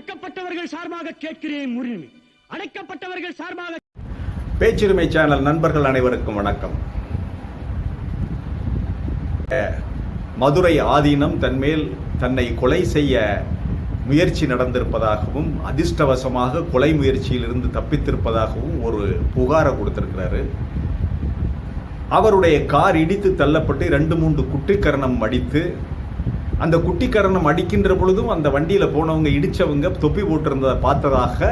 ஒடுக்கப்பட்டவர்கள் சார்பாக கேட்கிறேன் உரிமை அடைக்கப்பட்டவர்கள் சார்பாக பேச்சுரிமை சேனல் நண்பர்கள் அனைவருக்கும் வணக்கம். மதுரை ஆதீனம் தன்மேல் தன்னை கொலை செய்ய முயற்சி நடந்திருப்பதாகவும் அதிர்ஷ்டவசமாக கொலை முயற்சியிலிருந்து தப்பித்திருப்பதாகவும் ஒரு புகாரை கொடுத்திருக்கிறாரு. அவருடைய கார் இடித்து தள்ளப்பட்டு ரெண்டு மூன்று குட்டிக்கரணம் அடித்து அந்த குட்டிக்கரணம் அடிக்கின்ற பொழுதும் அந்த வண்டியில் போனவங்க இடித்தவங்க தொப்பி போட்டிருந்ததை பார்த்ததாக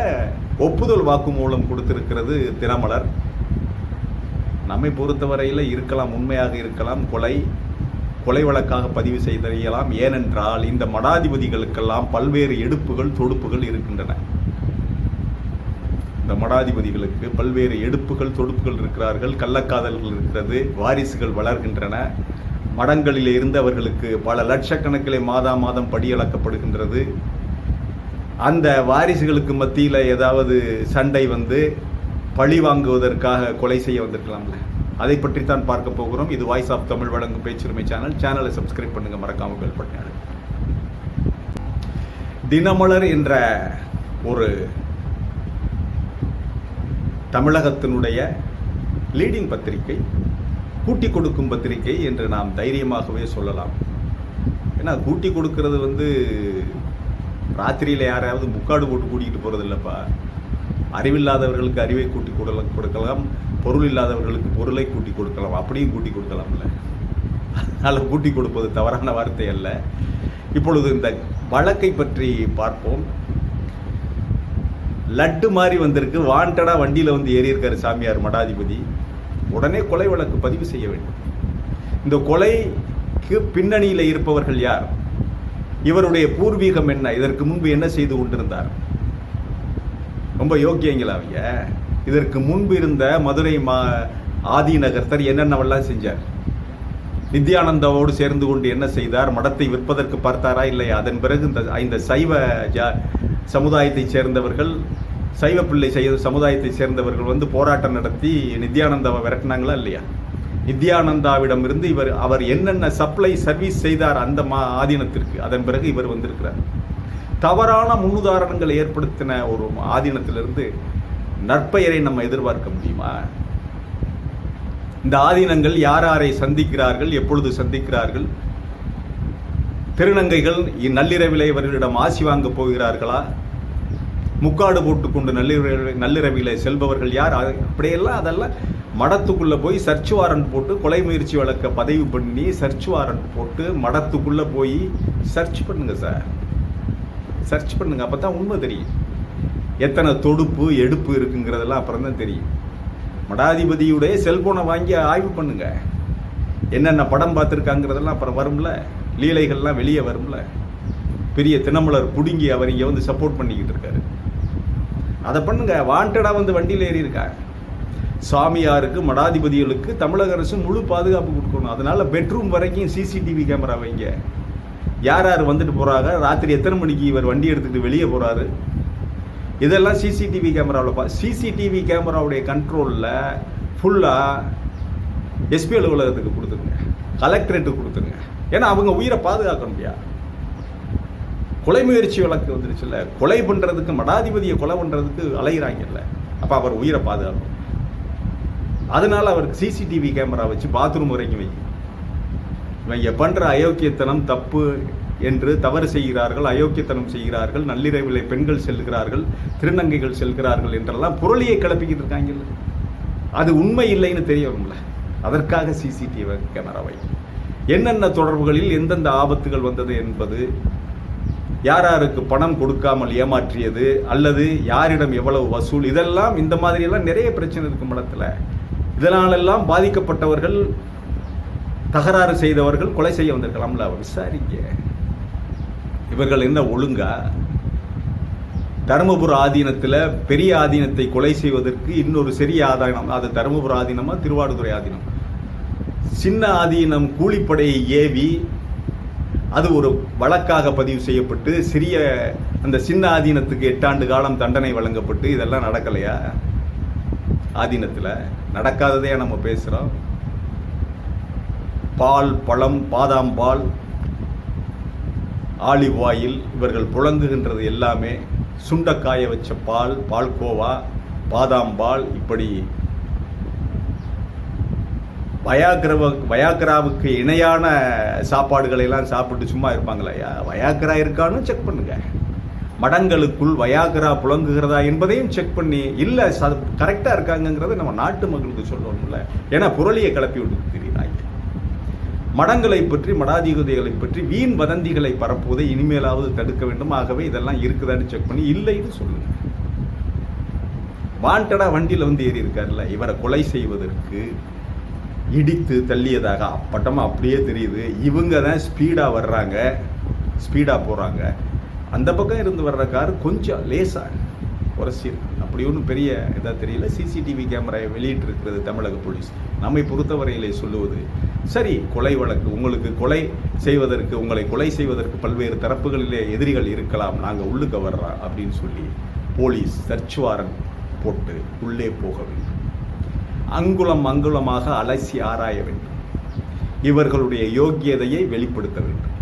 ஒப்புதல் வாக்குமூலம் கொடுத்திருக்கிறது தினமலர். நம்மை பொறுத்தவரையில் இருக்கலாம் உண்மையாக இருக்கலாம் கொலை கொலை வழக்காக பதிவு செய்தறியலாம் ஏனென்றால் இந்த மடாதிபதிகளுக்கெல்லாம் பல்வேறு எடுப்புகள் தொடுப்புகள் இருக்கின்றன. இந்த மடாதிபதிகளுக்கு பல்வேறு எடுப்புகள் தொடுப்புகள் இருக்கிறார்கள். கள்ளக்காதல்கள் இருக்கிறது வாரிசுகள் வளர்கின்றன. மடங்களில் இருந்தவர்களுக்கு பல லட்சக்கணக்கிலே மாதா மாதம் படியளக்கப்படுகின்றது. அந்த வாரிசுகளுக்கு மத்தியில் ஏதாவது சண்டை வந்து பழி வாங்குவதற்காக கொலை செய்ய வந்திருக்கலாம்ல. அதை பற்றி தான் பார்க்க போகிறோம். இது வாய்ஸ் ஆஃப் தமிழ் வழங்கும் பேச்சுரிமை சேனல் சேனலை சப்ஸ்கிரைப் பண்ணுங்க. மறக்காமல் பெல் தினமலர் என்ற ஒரு தமிழகத்தினுடைய லீடிங் பத்திரிகை கூட்டி கொடுக்கும் பத்திரிகை என்று நாம் தைரியமாகவே சொல்லலாம். ஏன்னா கூட்டி கொடுக்கறது வந்து ராத்திரியில் யாரையாவது முக்காடு போட்டு கூட்டிகிட்டு போகிறது இல்லைப்பா அறிவில்லாதவர்களுக்கு அறிவை கூட்டி கொடு கொடுக்கலாம். பொருள் இல்லாதவர்களுக்கு பொருளை கூட்டி கொடுக்கலாம். அப்படியும் கூட்டி கொடுக்கலாம்ல. அதனால் கூட்டி கொடுப்பது தவறான வார்த்தை அல்ல. இப்பொழுது இந்த வழக்கை பற்றி பார்ப்போம். லட்டு மாதிரி வந்திருக்கு. வாண்டடாக வண்டியில் வந்து ஏறி இருக்காரு சாமியார் மடாதிபதி. உடனே கொலை வழக்கு பதிவு செய்ய வேண்டும். இந்த கொலைக்கு பின்னணியில் இருப்பவர்கள் யார்? இவருடைய பூர்வீகம் என்ன? இதற்கு முன்பு என்ன செய்து கொண்டிருந்தார்? ரொம்ப யோக்கியங்களா அவங்க இதற்கு முன்பு இருந்த மதுரை மா ஆதிநகர்த்தர் என்னென்னவெல்லாம் செஞ்சார்? நித்யானந்தாவோடு சேர்ந்து கொண்டு என்ன செய்தார்? மடத்தை விற்பதற்கு பார்த்தாரா இல்லையா? அதன் பிறகு இந்த இந்த சைவ ஜா சமுதாயத்தைச் சேர்ந்தவர்கள் சைவ பிள்ளை செய்ய சமுதாயத்தை சேர்ந்தவர்கள் வந்து போராட்டம் நடத்தி நித்யானந்தாவை விரட்டினாங்களா இல்லையா? நித்யானந்தாவிடமிருந்து இவர் அவர் என்னென்ன சப்ளை சர்வீஸ் செய்தார் அந்த மா ஆதீனத்திற்கு அதன் பிறகு இவர் வந்திருக்கிறார். தவறான முன்னுதாரணங்களை ஏற்படுத்தின ஒரு ஆதீனத்திலிருந்து நற்பெயரை நம்ம எதிர்பார்க்க முடியுமா? இந்த ஆதீனங்கள் யார் யாரை சந்திக்கிறார்கள் எப்பொழுது சந்திக்கிறார்கள்? திருநங்கைகள் நள்ளிரவிலே இவர்களிடம் ஆசி வாங்கப் போகிறார்களா? முக்காடு போட்டுக்கொண்டு நள்ளிரவு நள்ளிரவியில் செல்பவர்கள் யார்? அப்படியெல்லாம் அதெல்லாம் மடத்துக்குள்ளே போய் சர்ச் வாரண்ட் போட்டு கொலை முயற்சி வழக்க பதிவு பண்ணி சர்ச் வாரண்ட் போட்டு மடத்துக்குள்ளே போய் சர்ச் பண்ணுங்க சார் சர்ச் பண்ணுங்க. அப்போ தான் உண்மை தெரியும். எத்தனை தொடுப்பு எடுப்பு இருக்குங்கிறதெல்லாம் அப்புறம் தான் தெரியும். மடாதிபதியுடைய செல்போனை வாங்கி ஆய்வு பண்ணுங்க. என்னென்ன படம் பார்த்துருக்காங்கிறதெல்லாம் அப்புறம் வரும்ல. லீலைகள்லாம் வெளியே வரும்ல. பெரிய தினமலர் புடுங்கி அவர் இங்கே வந்து சப்போர்ட் பண்ணிக்கிட்டு இருக்காரு. அதை பண்ணுங்க. வாண்டடாக வந்து வண்டியில் ஏறியிருக்காங்க சாமியாருக்கு மடாதிபதிகளுக்கு தமிழக அரசு முழு பாதுகாப்பு கொடுக்கணும். அதனால பெட்ரூம் வரைக்கும் சிசிடிவி கேமரா வைங்க. யார் யார் வந்துட்டு போகிறாங்க ராத்திரி எத்தனை மணிக்கு இவர் வண்டி எடுத்துகிட்டு வெளியே போகிறாரு இதெல்லாம் சிசிடிவி கேமராவில் பா சிசிடிவி கேமராவுடைய கண்ட்ரோலில் ஃபுல்லாக எஸ்பி அலுவலகத்துக்கு கொடுத்துருங்க கலெக்டரேட்டுக்கு கொடுத்துருங்க ஏன்னா அவங்க உயிரை பாதுகாக்க முடியாது கொலை முயற்சி வழக்கு வந்துருச்சுல்ல கொலை பண்ணுறதுக்கு மடாதிபதியை கொலை பண்ணுறதுக்கு அலைகிறாங்கல்ல அப்போ அவர் உயிரை பாதுகாக்கும் அதனால அவருக்கு சிசிடிவி கேமரா வச்சு பாத்ரூம் வரைக்கும் வைக்கும் இவங்க பண்ணுற அயோக்கியத்தனம் தப்பு என்று தவறு செய்கிறார்கள் அயோக்கியத்தனம் செய்கிறார்கள் நள்ளிரவிலே பெண்கள் செல்கிறார்கள் திருநங்கைகள் செல்கிறார்கள் என்றெல்லாம் புரளியை கிளப்பிக்கிட்டு இருக்காங்கல்ல. அது உண்மை இல்லைன்னு தெரிய வரும்ல அதற்காக சிசிடிவி கேமரா என்னென்ன தொடர்புகளில் எந்தெந்த ஆபத்துகள் வந்தது என்பது யார் யாருக்கு பணம் கொடுக்காமல் ஏமாற்றியது அல்லது யாரிடம் எவ்வளவு வசூல் இதெல்லாம் இந்த மாதிரியெல்லாம் நிறைய பிரச்சனை இருக்கும் மடத்தில். இதனாலெல்லாம் பாதிக்கப்பட்டவர்கள் தகராறு செய்தவர்கள் கொலை செய்ய வந்திருக்கலாம்ல விசாரிக்க இவர்கள் என்ன ஒழுங்கா? தருமபுர ஆதீனத்தில் பெரிய ஆதீனத்தை கொலை செய்வதற்கு இன்னொரு சிறிய ஆதாயம் அது தருமபுர ஆதீனமா திருவாடுதுறை ஆதீனம்? சின்ன ஆதீனம் கூலிப்படையை ஏவி அது ஒரு வழக்காக பதிவு செய்யப்பட்டு சிறிய அந்த சின்ன ஆதீனத்துக்கு எட்டாண்டு காலம் தண்டனை வழங்கப்பட்டு இதெல்லாம் நடக்கலையா? ஆதீனத்தில் நடக்காததையா நம்ம பேசுகிறோம் பால் பழம் பாதாம் பால் ஆலிவ் ஆயில் இவர்கள் புழங்குகின்றது எல்லாமே சுண்டக்காய வச்ச பால் பால்கோவா பாதாம் பால் இப்படி வயாக்கிரவ வயாக்கிராவுக்கு இணையான சாப்பாடுகளை எல்லாம் சாப்பிட்டு சும்மா இருப்பாங்களா. ஐயா வயாக்கிரா இருக்கான்னு செக் பண்ணுங்க. மடங்களுக்குள் வயாக்கிரா புழங்குகிறதா என்பதையும் செக் பண்ணி இல்லை கரெக்டாக இருக்காங்கங்கிறத நம்ம நாட்டு மக்களுக்கு சொல்லணும்ல. ஏன்னா புரளியை கிளப்பி விட்டு தெரியுறாங்க மடங்களை பற்றி மடாதிபதிகளை பற்றி வீண் வதந்திகளை பரப்புவதை இனிமேலாவது தடுக்க வேண்டும். ஆகவே இதெல்லாம் இருக்குதான்னு செக் பண்ணி இல்லைன்னு சொல்லுங்கள் வாண்டடாக வண்டியில் வந்து ஏறி இருக்காருல்ல. இவரை கொலை செய்வதற்கு இடித்து தள்ளியதாக அப்பட்டமாக அப்படியே தெரியுது. இவங்க தான் ஸ்பீடாக வர்றாங்க. ஸ்பீடாக போகிறாங்க அந்த பக்கம் இருந்து வர்ற கார் கொஞ்சம் லேசாக உரசியிருக்கு அப்படி ஒன்றும் பெரிய இதாக தெரியல. சிசிடிவி கேமராவை வெளியிட்டிருக்கிறது தமிழக போலீஸ். நம்மை பொறுத்தவரையிலே சொல்லுவது சரி கொலை வழக்கு உங்களுக்கு கொலை செய்வதற்கு உங்களை கொலை செய்வதற்கு பல்வேறு தரப்புகளிலே எதிரிகள் இருக்கலாம். நாங்கள் உள்ளுக்க வர்றோம் அப்படின்னு சொல்லி போலீஸ் சர்ச் வாரன் போட்டு உள்ளே போக வேண்டும் அங்குலம் அங்குலமாக அலசி ஆராய வேண்டும். இவர்களுடைய யோக்கியதையை வெளிப்படுத்த வேண்டும்.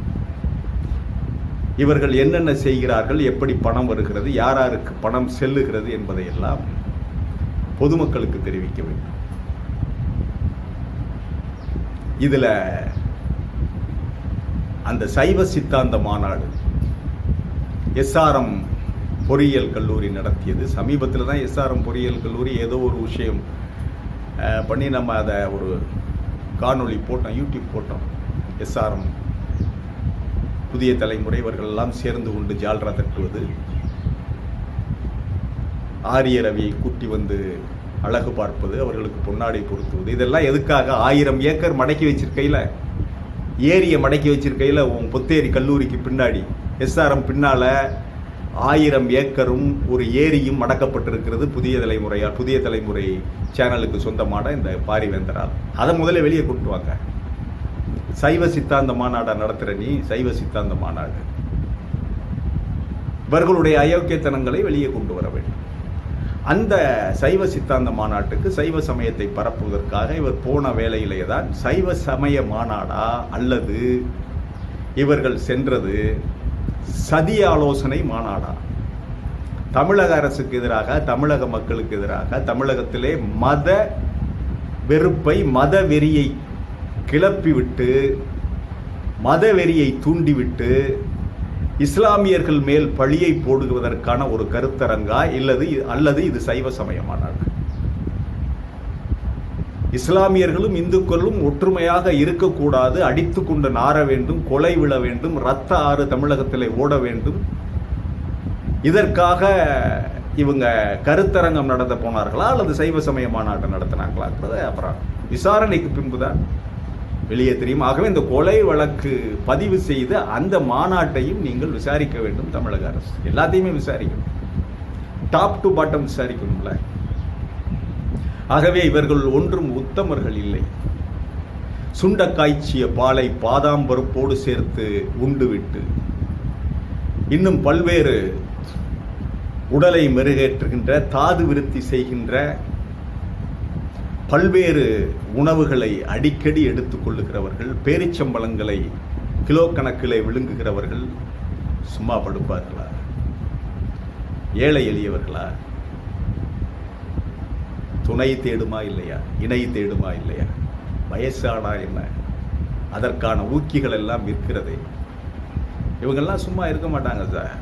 இவர்கள் என்னென்ன செய்கிறார்கள் எப்படி பணம் வருகிறது யாராருக்கு பணம் செல்லுகிறது என்பதையெல்லாம் பொதுமக்களுக்கு தெரிவிக்க வேண்டும். இதுல அந்த சைவ சித்தாந்த மாநாடு எஸ்ஆர்எம் பொறியியல் கல்லூரி நடத்தியது. சமீபத்தில் தான் எஸ்ஆர்எம் பொறியியல் கல்லூரி ஏதோ ஒரு விஷயம் பண்ணி நம்ம அதை ஒரு காணொளி போட்டோம் யூடியூப் போட்டோம். எஸ்ஆர்எம் புதிய தலைமுறை இவர்கள் எல்லாம் சேர்ந்து கொண்டு ஜால்ரா தட்டுவது. ஆரிய ரவியை கூட்டி வந்து அழகு பார்ப்பது அவர்களுக்கு பொன்னாடை பொருத்துவது. இதெல்லாம் எதுக்காக? ஆயிரம் ஏக்கர் மடக்கி வச்சிருக்கையில் ஏரியை மடக்கி வச்சிருக்கையில் உன் பொத்தேரி கல்லூரிக்கு பின்னாடி எஸ்ஆர்எம் பின்னால் ஆயிரம் ஏக்கரும் ஒரு ஏரியும் மடக்கப்பட்டிருக்கிறது புதிய தலைமுறையால் புதிய தலைமுறை சேனலுக்கு சொந்தமான இந்த பாரிவேந்தரால். அதை முதல்ல வெளியே கொண்டு வாங்க. சைவ சித்தாந்த மாநாடை நடத்துகிற நீ சைவ சித்தாந்த மாநாடு. இவர்களுடைய அயோக்கியத்தனங்களை வெளியே கொண்டு வர வேண்டும். அந்த சைவ சித்தாந்த மாநாட்டுக்கு சைவ சமயத்தை பரப்புவதற்காக இவர் போன வேலையிலே தான் சைவ சமய மாநாடா அல்லது இவர்கள் சென்றது சதி ஆலோசனை மாநாடா? தமிழக அரசுக்கு எதிராக தமிழக மக்களுக்கு எதிராக தமிழகத்திலே மத வெறுப்பை மத வெறியை கிளப்பிவிட்டு மத வெறியை தூண்டிவிட்டு இஸ்லாமியர்கள் மேல் பழியை போடுவதற்கான ஒரு கருத்தரங்கா இல்லது அல்லது இது சைவ சமய மாநாடு? இஸ்லாமியர்களும் இந்துக்களும் ஒற்றுமையாக இருக்கக்கூடாது அடித்து கொண்டு நார வேண்டும் கொலை விழ வேண்டும் ரத்த ஆறு தமிழகத்தில் ஓட வேண்டும். இதற்காக இவங்க கருத்தரங்கம் நடத்த போனார்களா அல்லது சைவ சமய மாநாட்டம் நடத்தினாங்களாங்கிறத அப்புறம் விசாரணைக்கு பின்புதான் வெளியே தெரியும். ஆகவே இந்த கொலை வழக்கு பதிவு செய்து அந்த மாநாட்டையும் நீங்கள் விசாரிக்க வேண்டும் தமிழக அரசு. எல்லாத்தையுமே விசாரிக்கணும். டாப் டு பாட்டம் விசாரிக்கணும்ல. ஆகவே இவர்கள் ஒன்றும் உத்தமர்கள் இல்லை. சுண்ட காய்ச்சிய பாலை பாதாம்பருப்போடு சேர்த்து உண்டுவிட்டு இன்னும் பல்வேறு உடலை மெருகேற்றுகின்ற தாது விருத்தி செய்கின்ற பல்வேறு உணவுகளை அடிக்கடி எடுத்துக்கொள்ளுகிறவர்கள் பேரிச்சம்பழங்களை கிலோ கணக்கில் விழுங்குகிறவர்கள் சும்மா படுப்பார்களா? ஏழை எளியவர்களா? துணை தேடுமா இல்லையா? இணை தேடுமா இல்லையா? வயசானா என்ன? அதற்கான ஊக்கிகள் எல்லாம் இருக்கிறதே இவங்கெல்லாம் சும்மா இருக்க மாட்டாங்க சார்.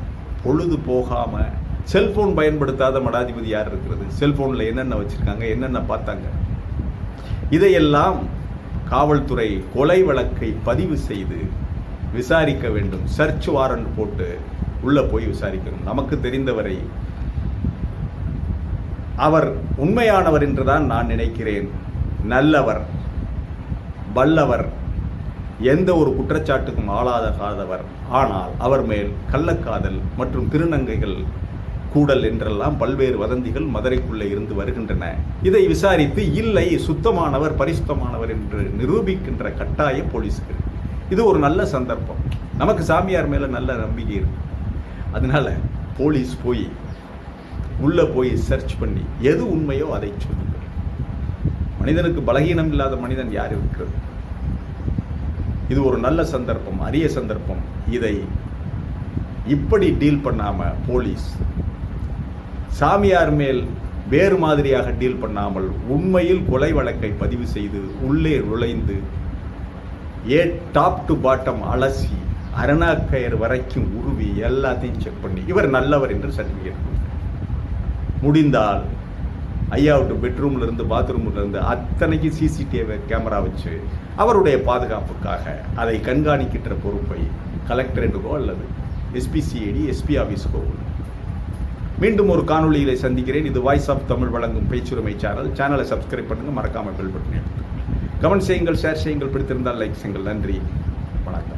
பொழுது போகாமல் செல்ஃபோன் பயன்படுத்தாத மடாதிபதி யார் இருக்கிறது? செல்ஃபோனில் என்னென்ன வச்சுருக்காங்க? என்னென்ன பார்த்தாங்க? இதையெல்லாம் காவல்துறை கொலை வழக்கை பதிவு செய்து விசாரிக்க வேண்டும். சர்ச் வாரண்ட் போட்டு உள்ளே போய் விசாரிக்கணும். நமக்கு தெரிந்தவரை அவர் உண்மையானவர் என்றுதான் நான் நினைக்கிறேன். நல்லவர் வல்லவர் எந்த ஒரு குற்றச்சாட்டுக்கும் ஆளாகாதவர் ஆனால் அவர் மேல் கள்ளக்காதல் மற்றும் திருநங்கைகள் கூடல் என்றெல்லாம் பல்வேறு வதந்திகள் மதுரைக்குள்ளே இருந்து வருகின்றன. இதை விசாரித்து இல்லை சுத்தமானவர் பரிசுத்தமானவர் என்று நிரூபிக்கின்ற கட்டாய போலீஸுக்கு இது ஒரு நல்ல சந்தர்ப்பம். நமக்கு சாமியார் மேலே நல்ல நம்பிக்கை இருக்கு. அதனால போலீஸ் போய் உள்ளே போய் சர்ச் பண்ணி எது உண்மையோ அதை சொல்லுங்கள் மனிதனுக்கு பலகீனம் இல்லாத மனிதன் யார் இருக்கிறது? இது ஒரு நல்ல சந்தர்ப்பம் அரிய சந்தர்ப்பம். இதை இப்படி டீல் பண்ணாமல் போலீஸ் சாமியார் மேல் வேறு மாதிரியாக டீல் பண்ணாமல் உண்மையில் கொலை வழக்கை பதிவு செய்து உள்ளே நுழைந்து ஏ டாப் டு பாட்டம் அலசி அரணாக்கயர் வரைக்கும் உருவி எல்லாத்தையும் செக் பண்ணி இவர் நல்லவர் என்று சர்டிஃபிகேட் முடிந்தால் ஐயா பெட்ரூமில் பெட்ரூம்ல இருந்து பாத்ரூம்ல இருந்து அத்தனைக்கு சிசிடிவி கேமரா வச்சு அவருடைய பாதுகாப்புக்காக அதை கண்காணிக்கின்ற பொறுப்பை கலெக்டரேட்டுக்கோ அல்லது எஸ்பிசிஐடி எஸ்பி ஆஃபீஸுக்கோ மீண்டும் ஒரு காணொலியில் சந்திக்கிறேன். இது வாய்ஸ் ஆஃப் தமிழ் வழங்கும் பேச்சுரிமை சேனல் சேனலை சப்ஸ்கிரைப் பண்ணுங்கள் மறக்காமல் பெல் பட்டன் கமெண்ட் செய்யுங்கள் ஷேர் செய்யுங்கள் பிடித்திருந்தால் லைக் செய்யுங்கள். நன்றி. வணக்கம்.